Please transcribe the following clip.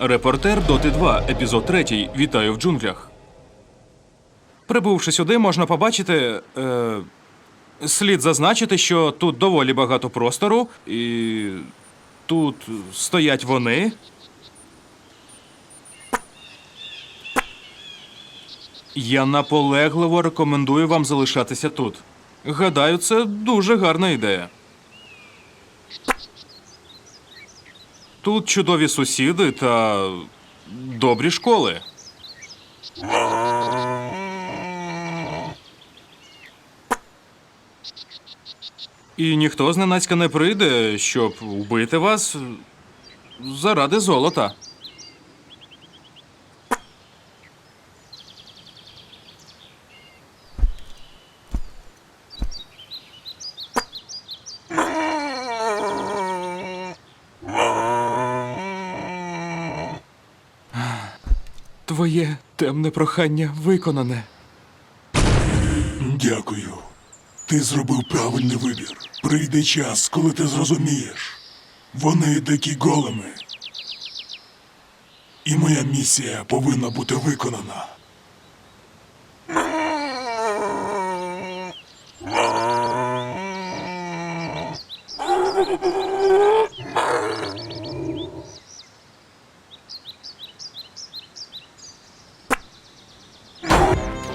Репортер Доти 2, епізод 3. Вітаю в джунглях. Прибувши сюди, можна побачити. Е, слід зазначити, що тут доволі багато простору, і тут стоять вони. Я наполегливо рекомендую вам залишатися тут. Гадаю, це дуже гарна ідея. Тут чудові сусіди та добрі школи. І ніхто зненацька не прийде, щоб вбити вас заради золота. Твоє темне прохання виконане. Дякую. Ти зробив правильний вибір. Прийде час, коли ти зрозумієш. Вони дикі големи. І моя місія повинна бути виконана.